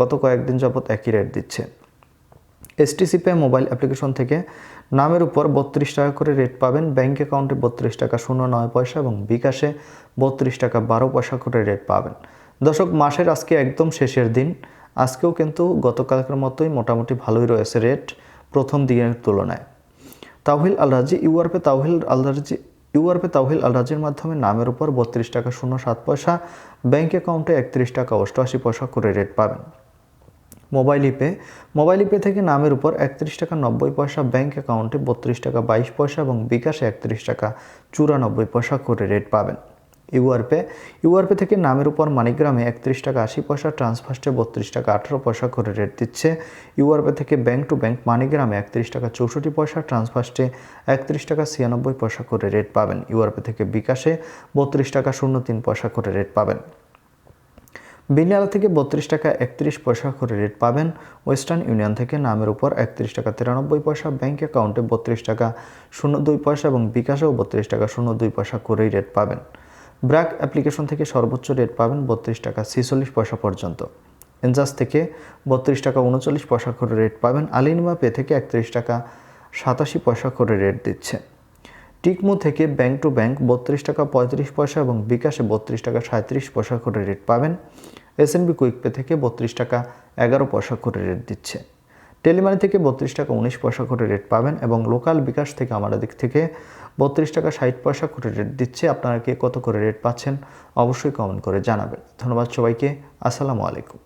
গত কয়েকদিন যাবৎ একই রেট দিচ্ছে। এসটিসি পে মোবাইল অ্যাপ্লিকেশন থেকে নামের উপর বত্রিশ টাকা করে রেট পাবেন। ব্যাঙ্ক অ্যাকাউন্টে বত্রিশ টাকা শূন্য নয় পয়সা এবং বিকাশে বত্রিশ টাকা বারো পয়সা করে রেট পাবেন। দর্শক, মাসের আজকে একদম শেষের দিন। আজকেও কিন্তু গতকালকের মতোই মোটামুটি ভালোই রয়েছে রেট প্রথম দিনের তুলনায়। তাওহিল আল রাজি ইউআরপে তাওহিল আল রাজি ইউআরপে তাওহিল আল রাজির মাধ্যমে নামের উপর বত্রিশ টাকা শূন্য সাত পয়সা ব্যাঙ্ক অ্যাকাউন্টে একত্রিশ টাকা অষ্টআশি পয়সা করে রেট পাবেন। মোবাইল ইপে। মোবাইল ইপে থেকে নামের উপর একত্রিশ টাকা নব্বই পয়সা ব্যাঙ্ক অ্যাকাউন্টে বত্রিশ টাকা বাইশ পয়সা এবং বিকাশে একত্রিশ টাকা চুরানব্বই পয়সা করে রেট পাবেন। ইউআরপে ইউআরপে থেকে নামের উপর মানিগ্রামে একত্রিশ টাকা আশি পয়সা, ট্রান্সফার্স্টে বত্রিশ টাকা আঠারো পয়সা করে রেট দিচ্ছে। ইউআরপে থেকে ব্যাঙ্ক টু ব্যাংক মানিগ্রামে একত্রিশ টাকা চৌষট্টি পয়সা, ট্রান্সফার্স্টে একত্রিশ টাকা ছিয়ানব্বই পয়সা করে রেট পাবেন। ইউআরপে থেকে বিকাশে বত্রিশ টাকা শূন্য তিন পয়সা করে রেট পাবেন। বিনিয়ালা থেকে বত্রিশ টাকা একত্রিশ পয়সা করে রেট পাবেন। ওয়েস্টার্ন ইউনিয়ন থেকে নামের উপর একত্রিশ টাকা তিরানব্বই পয়সা ব্যাঙ্ক অ্যাকাউন্টে বত্রিশ টাকা শূন্য দুই পয়সা এবং বিকাশেও বত্রিশ টাকা শূন্য দুই পয়সা করেই রেট পাবেন। ব্র্যাক অ্যাপ্লিকেশন থেকে সর্বোচ্চ রেট পাবেন বত্রিশ টাকা ছিচল্লিশ পয়সা পর্যন্ত। এনজাস থেকে বত্রিশ টাকা উনচল্লিশ পয়সা করে রেট পাবেন। আলিনিমা পে থেকে একত্রিশ টাকা সাতাশি পয়সা করে রেট দিচ্ছে। টিকমো থেকে ব্যাংক টু ব্যাংক বত্রিশ টাকা পঁয়ত্রিশ পয়সা এবং বিকাশে বত্রিশ টাকা সাঁত্রিশ পয়সা করে রেট পাবেন। এসএনবি কুইক পে থেকে বত্রিশ টাকা এগারো পয়সা করে রেট দিচ্ছে। টেলিমানি থেকে বত্রিশ টাকা উনিশ পয়সা করে রেট পাবেন এবং লোকাল বিকাশ থেকে আমাদের দিক থেকে বত্রিশ টাকা ষাট পয়সা করে রেট দিচ্ছে। আপনারা কে কত করে রেট পাচ্ছেন অবশ্যই কমেন্ট করে জানাবেন। ধন্যবাদ সবাইকে। আসসালামু আলাইকুম।